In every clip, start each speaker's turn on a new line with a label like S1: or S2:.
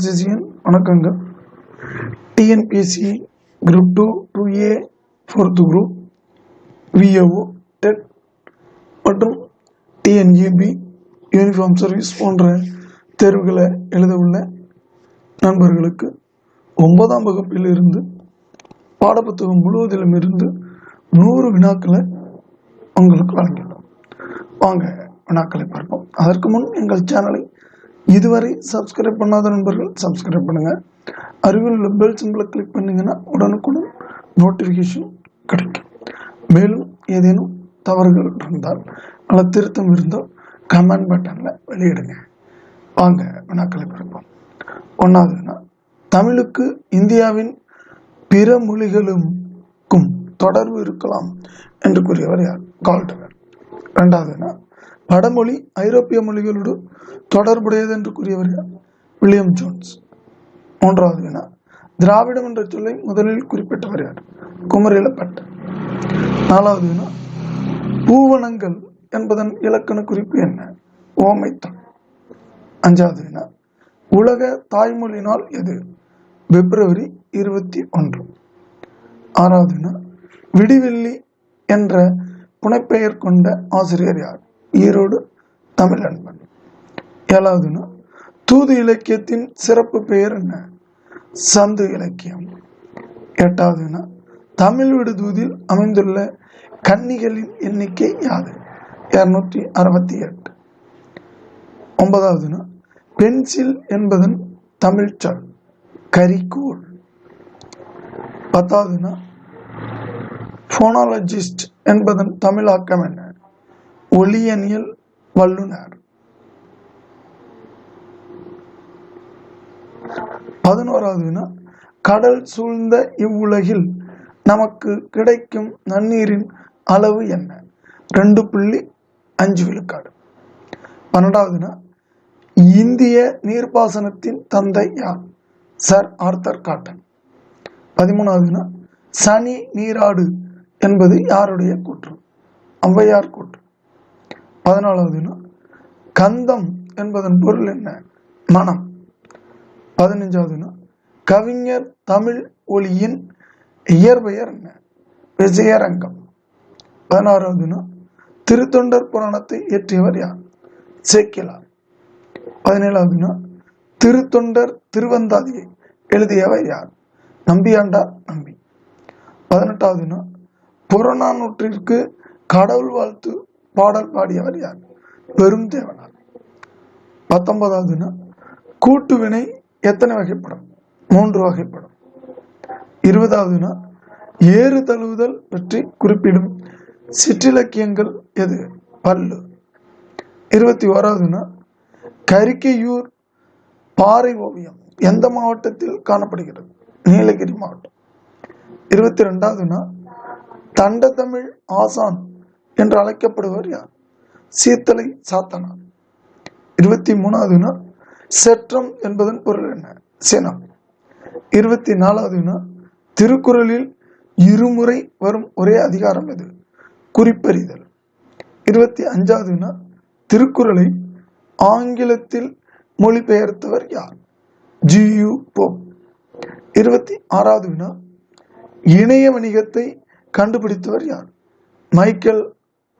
S1: ஆர்சிசியின் வணக்கங்கள் TNPSC group two two A fourth group VAO TET மற்றும் TNAP uniform service போன்ற தேர்வுகளை எழுத உள்ள நண்பர்களுக்கு ஒன்பதாம் வகுப்பில் இருந்து பாடப்புத்தகம் முழுவதிலும் இருந்து நூறு வினாக்களை உங்களுக்கு வழங்கிடும் வாங்க வினாக்களை பார்ப்போம். அதற்கு முன் எங்கள் சேனலை இதுவரை சப்ஸ்கிரைப் பண்ணாத நண்பர்கள் சப்ஸ்கிரைப் பண்ணுங்கள் அருகில் உள்ள பெல் சிம்பிளை கிளிக் பண்ணிங்கன்னா உடனுக்குடன் நோட்டிஃபிகேஷன் கிடைக்கும். மேலும் ஏதேனும் தவறுகள் இருந்தால் நல்ல திருத்தம் இருந்தால் கமெண்ட் பட்டனில் வெளியிடுங்க. வாங்க வினாக்களை பிறப்போம். ஒன்றாவதுன்னா தமிழுக்கு இந்தியாவின் பிற மொழிகளுக்கும் தொடர்பு இருக்கலாம் என்று கூறியவர் யார்? கால்டவர். இரண்டாவது வடமொழி ஐரோப்பிய மொழிகளோடு தொடர்புடையது என்று கூறியவர் யார்? வில்லியம் ஜோன்ஸ் மூன்றாவது வினா. திராவிடம் என்ற சொல்லை முதலில் குறிப்பிட்டவர் யார்? குமரிலப்பட்டர் நாலாவது வினா. பூவனங்கள் என்பதன் இலக்கண குறிப்பு என்ன? ஓமைத்தான் அஞ்சாவது வினா. உலக தாய்மொழி நாள் எது? பிப்ரவரி இருபத்தி ஒன்று. ஆறாவது வினா. விடிவெள்ளி என்ற புனைப்பெயர் கொண்ட ஆசிரியர் யார்? ஈரோடு தமிழ் அன்பன். ஏழாவதுன்னா தூது இலக்கியத்தின் சிறப்பு பெயர் என்ன? சந்து இலக்கியம். எட்டாவதுன்னா தமிழ் விடுதூதில் அமைந்துள்ள கன்னிகளின் எண்ணிக்கை யாது? இருநூற்றி அறுபத்தி எட்டு. ஒன்பதாவதுன்னா பென்சில் என்பதன் தமிழ் சொல் கரிக்கோள் பத்தாவதுனா போனாலஜிஸ்ட் என்பதன் தமிழாக்கம் என்ன? ஒளியனியல் வல்லுநர் பதினோராவது வினா கடல் சூழ்ந்த இவ்வுலகில் நமக்கு கிடைக்கும் நன்னீரின் அளவு என்ன? ரெண்டு புள்ளி அஞ்சு விழுக்காடு. பன்னெண்டாவதுனா இந்திய நீர்ப்பாசனத்தின் தந்தை யார்? Sir Arthur Cotton. பதிமூணாவதுனா சனி நீராடு என்பது யாருடைய கூற்று? ஔவையார் கூற்று. பதினாலாவதுனா கந்தம் என்பதன் பொருள் என்ன? மனம். பதினஞ்சாவதுனா கவிஞர் தமிழ் ஒளியின் இயற்பெயர் என்ன? விஜயரங்கம். பதினாறாவதுனா திருத்தொண்டர் புராணத்தை இயற்றியவர் யார்? சேக்கிலார். பதினேழாவதுனா திருத்தொண்டர் திருவந்தாதியை எழுதியவர் யார்? நம்பியாண்டார் நம்பி. பதினெட்டாவதுனா புறநானூற்றிற்கு கடவுள் வாழ்த்து பாடல் பாடியவர் யார்? பெரும் தேவனார். பத்தொன்பதாவதுனா கூட்டு வினை எத்தனை வகைப்படும்? மூன்று வகைப்படும். இருபதாவதுனா ஏறு தழுவுதல் பற்றி குறிப்பிடும் சிற்றிலக்கியங்கள் எது? பல்லு. இருபத்தி ஓராவதுனா கரிக்கையூர் பாறை ஓவியம் எந்த மாவட்டத்தில் காணப்படுகிறது? நீலகிரி மாவட்டம். இருபத்தி ரெண்டாவதுனா தண்டத்தமிழ் ஆசான் என்று அழைக்கப்படுவர் யார்? சீத்தலை சாத்தனார். இருபத்தி மூணாவதுனா செற்றம் என்பதன் பொருள் என்ன? சினம் இருபத்தி நாலாவதுனா திருக்குறளில் இருமுறை வரும் ஒரே அதிகாரம் எது? குறிப்பறிதல். இருபத்தி அஞ்சாவதுனா திருக்குறளை ஆங்கிலத்தில் மொழிபெயர்த்தவர் யார்? G U Pope. இருபத்தி ஆறாவது வினா இணைய வணிகத்தை கண்டுபிடித்தவர் யார்? மைக்கேல்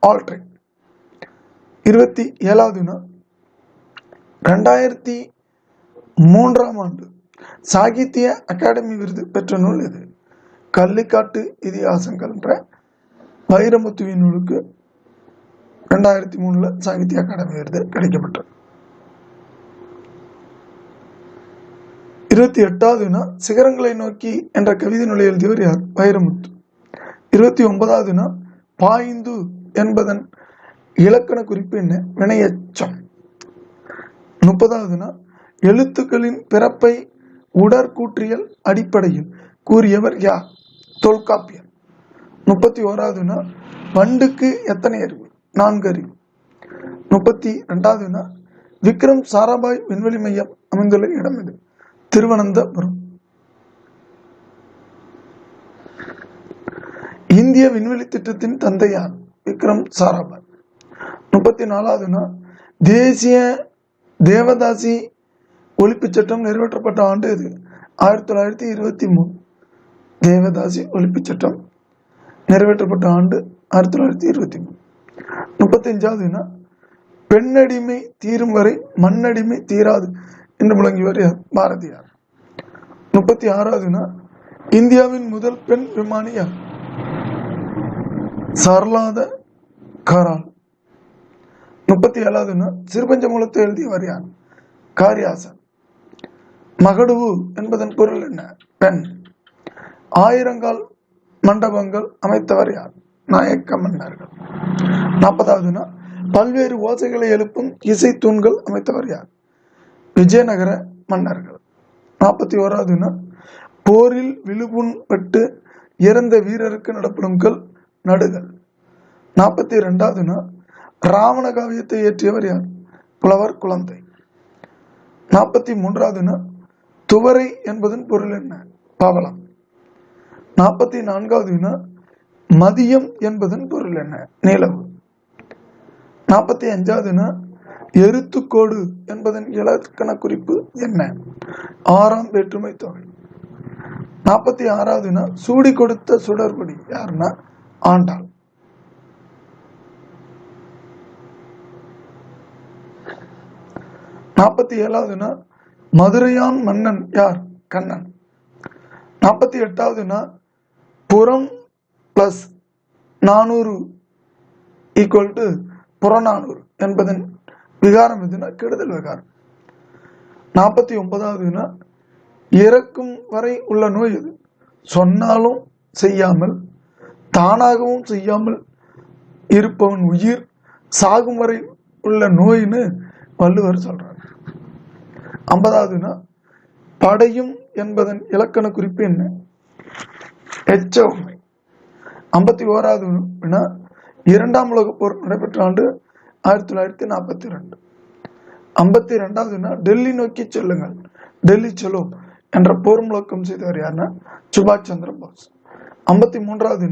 S1: ஆல்ட்ரிக் இருபத்தி ஏழாவது வினா. ரெண்டாயிரத்தி மூன்றாம் ஆண்டு சாகித்ய அகாடமி விருது பெற்ற நூல் இது. கள்ளிக்காட்டு இதிகாசங்கள் என்ற வைரமுத்துவின் நூலுக்கு ரெண்டாயிரத்தி மூணுல சாகித்ய அகாடமி விருது கிடைக்கப்பட்டது. இருபத்தி எட்டாவது சிகரங்களை நோக்கி என்ற கவிதை நூலை எழுதியவர் யார்? வைரமுத்து. இருபத்தி ஒன்பதாவது வினா பாய்ந்து என்பதன் இலக்கண குறிப்பு என்ன? வினையச்சம். முப்பதாவதுனா எழுத்துக்களின் பிறப்பை உடற்கூற்றியல் அடிப்படையில் கூறியவர் யார்? தொல்காப்பியர். முப்பத்தி ஓராவதுனா வண்டுக்கு எத்தனை அறிவு? நான்கு அறிவு. முப்பத்தி ரெண்டாவதுனா விக்ரம் சாராபாய் விண்வெளி மையம் அமைந்துள்ள இடம் இது. திருவனந்தபுரம். இந்திய விண்வெளி திட்டத்தின் தந்தையார் விக்ரம் சாராபாய் முப்பத்தி நாலாவதுனா தேசிய தேவதாசி ஒழிப்புச் சட்டம் நிறைவேற்றப்பட்ட ஆண்டு இது. ஆயிரத்தி தொள்ளாயிரத்தி இருபத்தி மூணு தேவதாசி ஒழிப்புச் சட்டம் நிறைவேற்றப்பட்ட ஆண்டு ஆயிரத்தி தொள்ளாயிரத்தி இருபத்தி மூணு முப்பத்தஞ்சாவது பெண்ணடிமை தீரும் வரை மண்ணடிமை தீராது என்று முழங்கியவர் பாரதியார். முப்பத்தி ஆறாவதுன்னா இந்தியாவின் முதல் பெண் விமானி யார்? சர்லாத கரால் முப்பத்தி ஏழாவதுன்னா சிறுபஞ்ச மூலத்தை எழுதியவர் யார்? காரியாசன். மகடுவு என்பதன் பொருள் என்ன? பெண். ஆயிரங்கால் மண்டபங்கள் அமைத்தவர் யார்? நாயக்க மன்னர்கள் நாற்பதாவது பல்வேறு ஓசைகளை எழுப்பும் இசை தூண்கள் அமைத்தவர் யார்? விஜயநகர மன்னர்கள். நாற்பத்தி ஓராவது போரில் விழுபுண் பட்டு இறந்த வீரருக்கு நடப்படும் கல் நடுகள் நாற்பத்தி ரெண்டாவது நாள். ராவண காவியத்தை இயற்றியவர் யார்? புலவர் குழந்தை. நாற்பத்தி மூன்றாவது நாள். துவரை என்பதன் பொருள் என்ன? பவளம். நாற்பத்தி நான்காவது வினா மதியம் என்பதன் பொருள் என்ன? நிலவு. நாற்பத்தி அஞ்சாவது வினா எருத்துக்கோடு என்பதன் இலக்கண குறிப்பு என்ன? ஆறாம் வேற்றுமை தொகை. நாற்பத்தி ஆறாவது வினா சூடி கொடுத்த சுடர்படி யாருன்னா ஆண்டாள். நாற்பத்தி ஏழாவதுன்னா மதுரையான் மன்னன் யார்? கண்ணன். நாற்பத்தி எட்டாவதுனா புறம் பிளஸ் நானூறு ஈக்குவல் டு புறநானூறு என்பதன் விகாரம் எதுனா கெடுதல் விகாரம். நாற்பத்தி ஒன்பதாவதுனா இறக்கும் வரை உள்ள நோய் எது? சொன்னாலும் செய்யாமல் தானாகவும் செய்யாமல் இருப்பவன் உயிர் சாகும் வரை உள்ள நோயின்னு வள்ளுவர் சொல்றார். ஐம்பதாவதுனா படையும் என்பதன் இலக்கண குறிப்பு என்ன? எச்ச உண்மை ஐம்பத்தி ஓராவது இரண்டாம் உலக போர் நடைபெற்ற ஆண்டு ஆயிரத்தி தொள்ளாயிரத்தி நாற்பத்தி ரெண்டு ஐம்பத்தி ரெண்டாவதுனா டெல்லி நோக்கி செல்லுங்கள். டெல்லி செலோ என்ற போர் முழக்கம் செய்தவர் யாருன்னா சுபாஷ் சந்திர போஸ். ஐம்பத்தி மூன்றாவது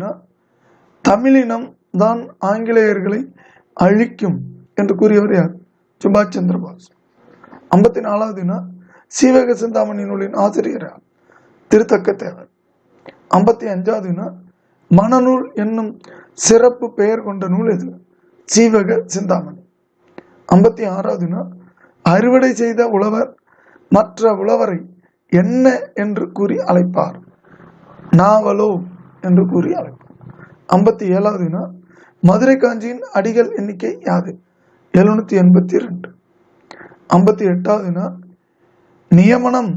S1: தமிழினம் தான் ஆங்கிலேயர்களை அழிக்கும் என்று கூறியவர் யார்? சுபாஷ் சந்திர போஸ் ஐம்பத்தி நாலாவது சீவக சிந்தாமணி நூலின் ஆசிரியர் யார்? திருத்தக்க தேவர் ஐம்பத்தி அஞ்சாவது மனநூல் மணநூல் என்னும் சிறப்பு பெயர் கொண்ட நூல் எது? சீவக சிந்தாமணி. ஐம்பத்தி ஆறாவது அறுவடை செய்த உழவர் மற்ற உழவரை என்ன என்று கூறி அழைப்பார்? நாவலோ என்று கூறி அழைப்பார் ஐம்பத்தி ஏழாவது வினா மதுரை காஞ்சியின் அடிகள் எண்ணிக்கை யாது? எழுநூத்தி எண்பத்தி ரெண்டு ஐம்பத்தி எட்டாவது வினா நியமனம்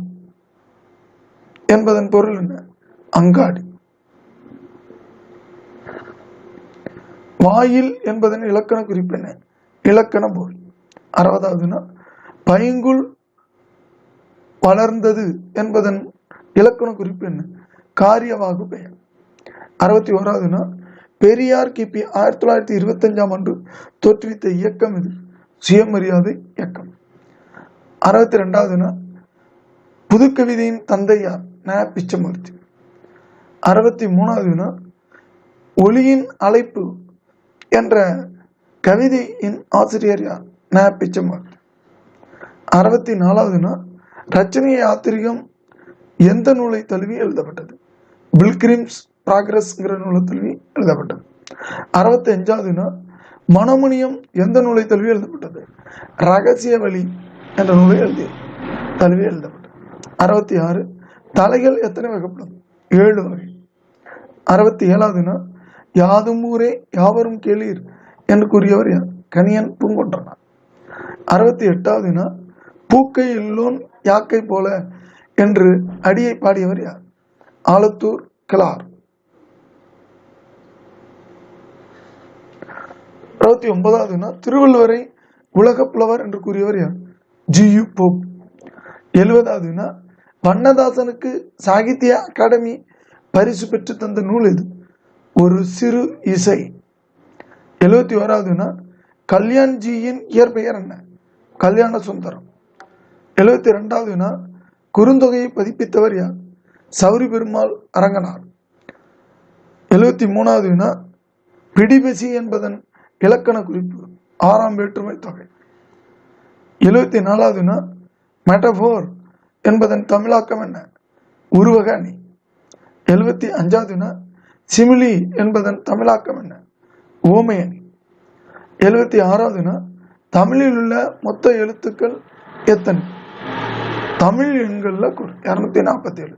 S1: என்பதன் பொருள் என்ன? அங்காடி. வாயில் என்பதன் இலக்கண குறிப்பு என்ன? இலக்கண பொருள். அறுபதாவதுனா பைங்குள் வளர்ந்தது என்பதன் இலக்கண குறிப்பு என்ன? காரியவாகு பெயர். அறுபத்தி ஓராவதுனா பெரியார் கிபி ஆயிரத்தி தொள்ளாயிரத்தி இருபத்தஞ்சாம் ஆண்டு தோற்றுவித்த இயக்கம் இது. சுயமரியாதை இயக்கம். அறுபத்தி ரெண்டாவதுனா புதுக்கவிதையின் தந்தையார் ந. பிச்சமூர்த்தி. அறுபத்தி மூணாவதுனா ஒளியின் அழைப்பு என்ற கவிதையின் ஆசிரியர் யார்? ந. பிச்சமூர்த்தி. அறுபத்தி நாலாவதுனா ரச்சனை யாத்திரிகம் எந்த நூலை தழுவி எழுதப்பட்டது? பில்கிரிம்ஸ் ப்ராக்ரஸ்ங்கிற நூலை தழுவி எழுதப்பட்டது. அறுபத்தி அஞ்சாவதுனா மனோமணியம் எந்த நூலை தழுவி எழுதப்பட்டது. ரகசிய வழி என்ற நூலை எழுதி தழுவி எழுதப்பட்டது. அறுபத்தி ஆறு தலைகள் எத்தனை வகைப்படும் ஏழு வகை. அறுபத்தி ஏழாவதுனா யாதும் ஊரே யாவரும் கேளீர் என்று கூறியவர் யார்? கனியன் பூங்கொன்றனார் அறுபத்தி எட்டாவதுனா பூக்கை இல்லோன் யாக்கை போல என்று அடியை பாடியவர் யார்? ஆலத்தூர் கிளார் அறுபத்தி ஒன்பதாவதுனா திருவள்ளுவரை உலக புலவர் என்று கூறியவர் யார்? G U Pope. எழுபதாவதுனா வண்ணதாசனுக்கு சாகித்ய அகாடமி பரிசு பெற்று தந்த நூல் இது ஒரு சிறு இசை. எழுபத்தி ஓராவதுனா கல்யாண்ஜியின் இயற்பெயர் என்ன? கல்யாண சுந்தரம். எழுபத்தி ரெண்டாவதுனா குறுந்தொகையை பதிப்பித்தவர் யார்? சௌரி பெருமாள் அரங்கனார். எழுபத்தி மூணாவதுனா பிடிபசி என்பதன் இலக்கண குறிப்பு ஆறாம் வேற்றுமை தொகை. எழுபத்தி நாலாவதுனா மெட்டபோர் என்பதன் தமிழாக்கம் என்ன? உருவக அணி. எழுபத்தி அஞ்சாவதுனா சிமிலி என்பதன் தமிழாக்கம் என்ன? ஓமை அணி. எழுபத்தி ஆறாவதுனா தமிழில் உள்ள மொத்த எழுத்துக்கள் எத்தனை? தமிழ் எண்களில் இரநூத்தி நாற்பத்தி ஏழு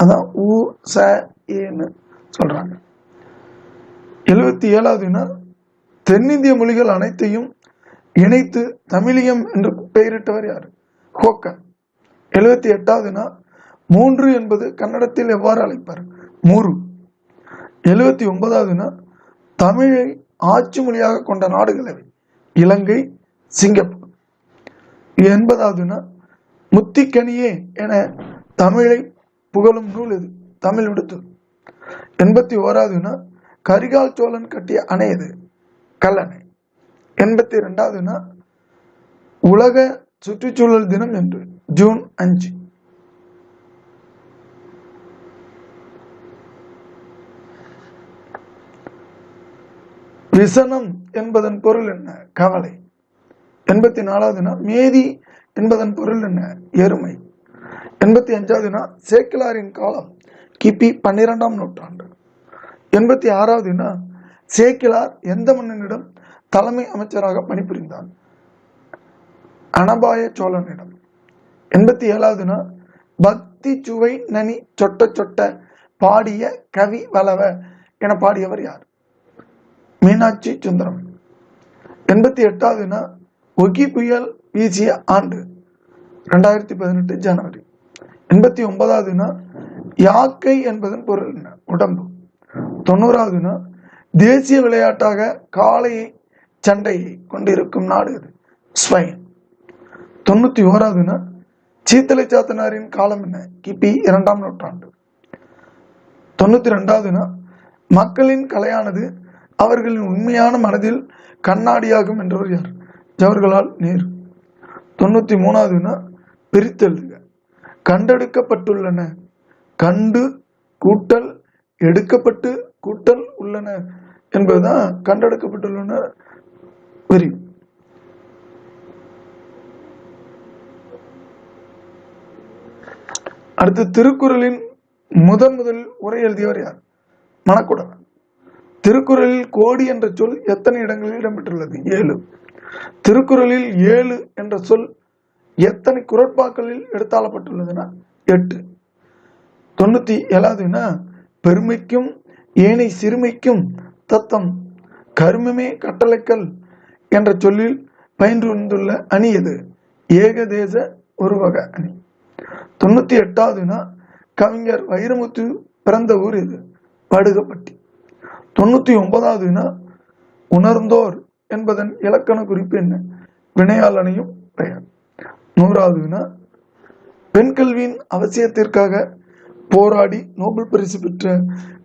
S1: அதான் உ ச ஏன்னு சொல்கிறாங்க எழுபத்தி ஏழாவதுனா தென்னிந்திய மொழிகள் அனைத்தையும் இணைத்து தமிழியம் என்று பெயரிட்டவர் யார்? ஹோக்கன் எழுபத்தி எட்டாவதுனா மூன்று என்பது கன்னடத்தில் எவ்வாறு அழைப்பார்? மூரு எழுபத்தி ஒன்பதாவதுனா தமிழை ஆட்சி மொழியாக கொண்ட நாடுகள் இலங்கை சிங்கப்பூர். எண்பதாவதுனா முத்திக்கனியே என தமிழை புகழும் நூல் இது தமிழ் விடுத்து எண்பத்தி ஓராவதுனா கரிகால் சோழன் கட்டிய அணை எது? கல்லணை எண்பத்தி ரெண்டாவதுனா உலக சுற்றுச்சூழல் தினம் என்று ஜூன் அஞ்சு. விசனம் என்பதன் பொருள் என்ன? கவலை. எண்பத்தி நாலாவதுனா மேதி என்பதன் பொருள் என்ன? எருமை. எண்பத்தி அஞ்சாவதுனா சேக்கிலாரின் காலம். கிபி பன்னிரெண்டாம் நூற்றாண்டு. எண்பத்தி ஆறாவதுனா சேக்கிலார் எந்த மன்னனிடம் தலைமை அமைச்சராக பணிபுரிந்தார். அனபாய சோழனிடம். எண்பத்தி ஏழாவதுனா பக்தி சுவை நனி சொட்ட சொட்ட பாடிய கவி வளவ என பாடியவர் யார்? மீனாட்சி சுந்தரம். எண்பத்தி எட்டாவதுனா ஒகி புயல் வீசிய ஆண்டு ரெண்டாயிரத்தி பதினெட்டு ஜனவரி. எண்பத்தி ஒன்பதாவதுனா யாக்கை என்பதன் பொருள் என்ன? உடம்பு. தொண்ணூறாவதுனா தேசிய விளையாட்டாக காளையை சண்டையை கொண்டிருக்கும் நாடு இது ஸ்பெயின். தொண்ணூத்தி நாள் சீத்தலை சாத்தனாரின் காலம் என்ன? கிபி இரண்டாம் நூற்றாண்டு. தொண்ணூத்தி ரெண்டாவதுனா மக்களின் கலையானது அவர்களின் உண்மையான மனதில் கண்ணாடியாகும் என்றவர் யார்? ஜவஹர்லால் நேரு. தொண்ணூத்தி மூணாவதுனா பிரித்தெழுதுக. கண்டெடுக்கப்பட்டுள்ளன. கண்டு கூட்டல் எடுக்கப்பட்டு கூட்டல் உள்ளன. என்பதுதான் கண்டெடுக்கப்பட்டுள்ளன விரிவு அடுத்து திருக்குறளின் முதன் முதல் உரை எழுதியவர் யார்? மணக்குடன் திருக்குறளில் கோடி என்ற சொல் எத்தனை இடங்களில் இடம்பெற்றுள்ளது? ஏழு. திருக்குறளில் ஏழு என்ற சொல் எத்தனை குரட்பாக்களில் எடுத்தாளப்பட்டுள்ளதுன்னா எட்டு. தொண்ணூத்தி ஏழாவதுன்னா பெருமைக்கும் ஏனை சிறுமைக்கும் தத்தம் கருமமே கட்டளைக்கல் என்ற சொல்லில் பயின்றுந்துள்ள அணி எது? ஏகதேச உருவக அணி. தொண்ணூத்தி எட்டாவதுனா கவிஞர் வைரமுத்து பிறந்த ஊர் இது படுகப்பட்டி. தொண்ணூத்தி ஒன்பதாவதுனா உணர்ந்தோர் என்பதன் இலக்கண குறிப்பு என்ன? வினையாளனையும் பெயர். நூறாவதுனா பெண் கல்வியின் அவசியத்திற்காக போராடி நோபல் பரிசு பெற்ற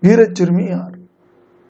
S1: வீரச்சிறுமி யார்?